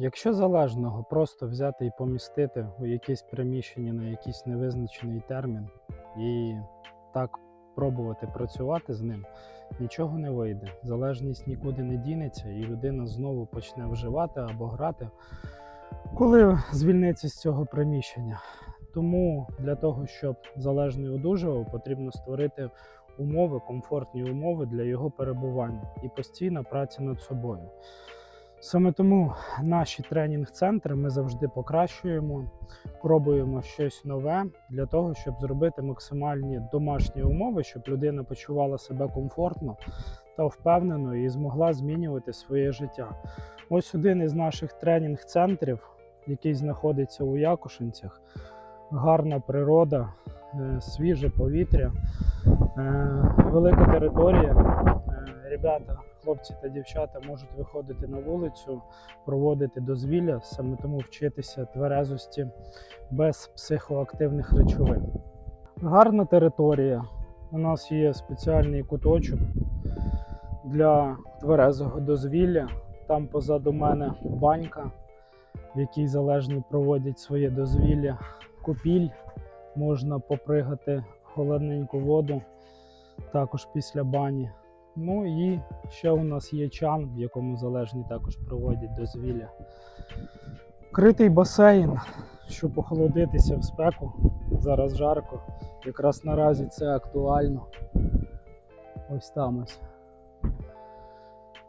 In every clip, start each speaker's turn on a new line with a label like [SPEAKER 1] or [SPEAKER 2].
[SPEAKER 1] Якщо залежного просто взяти і помістити у якесь приміщення на якийсь невизначений термін і так пробувати працювати з ним, нічого не вийде. Залежність нікуди не дінеться, і людина знову почне вживати або грати, коли звільниться з цього приміщення. Тому для того, щоб залежний одужував, потрібно створити умови, комфортні умови для його перебування і постійна праця над собою. Саме тому наші тренінг-центри ми завжди покращуємо, пробуємо щось нове для того, щоб зробити максимальні домашні умови, щоб людина почувала себе комфортно та впевнено і змогла змінювати своє життя. Ось один із наших тренінг-центрів, який знаходиться у Якушинцях. Гарна природа, е, свіже повітря, е, велика територія. Ребята, хлопці та дівчата можуть виходити на вулицю, проводити дозвілля, саме тому вчитися тверезості без психоактивних речовин. Гарна територія. У нас є спеціальний куточок для тверезого дозвілля. Там позаду мене банька, в якій залежні проводять своє дозвілля. Купіль можна попригати холодненьку воду, також після бані. Ну і ще у нас є чан, в якому залежні також проводять дозвілля. Критий басейн, щоб охолодитися в спеку. Зараз жарко. Якраз наразі це актуально. Ось там ось.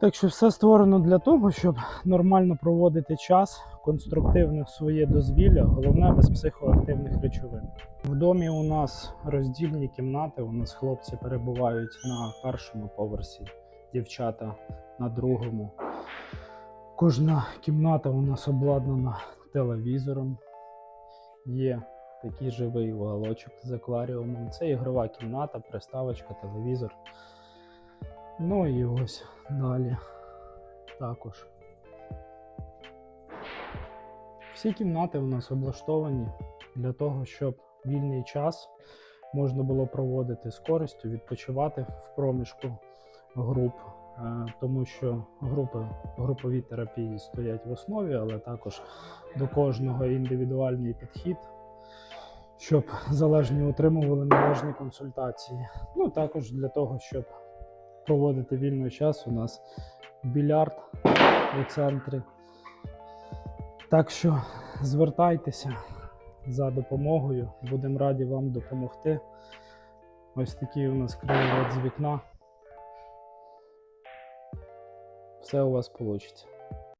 [SPEAKER 1] Так що все створено для того, щоб нормально проводити час, конструктивне своє дозвілля, головне без психоактивних речовин. В домі у нас роздільні кімнати. У нас хлопці перебувають на першому поверсі, дівчата на другому. Кожна кімната у нас обладнана телевізором. Є такий живий уголочок з акваріумом. Це ігрова кімната, приставочка, телевізор. Ну і ось далі також. Всі кімнати у нас облаштовані для того, щоб вільний час можна було проводити з користю, відпочивати в проміжку груп, е, тому що групи, групові терапії стоять в основі, але також до кожного індивідуальний підхід, щоб залежні отримували належні консультації. Ну також для того, щоб проводити вільний час, у нас більярд у центрі. Так що звертайтеся за допомогою, будемо раді вам допомогти. Ось такий у нас краєвид з вікна. Все у вас вийде.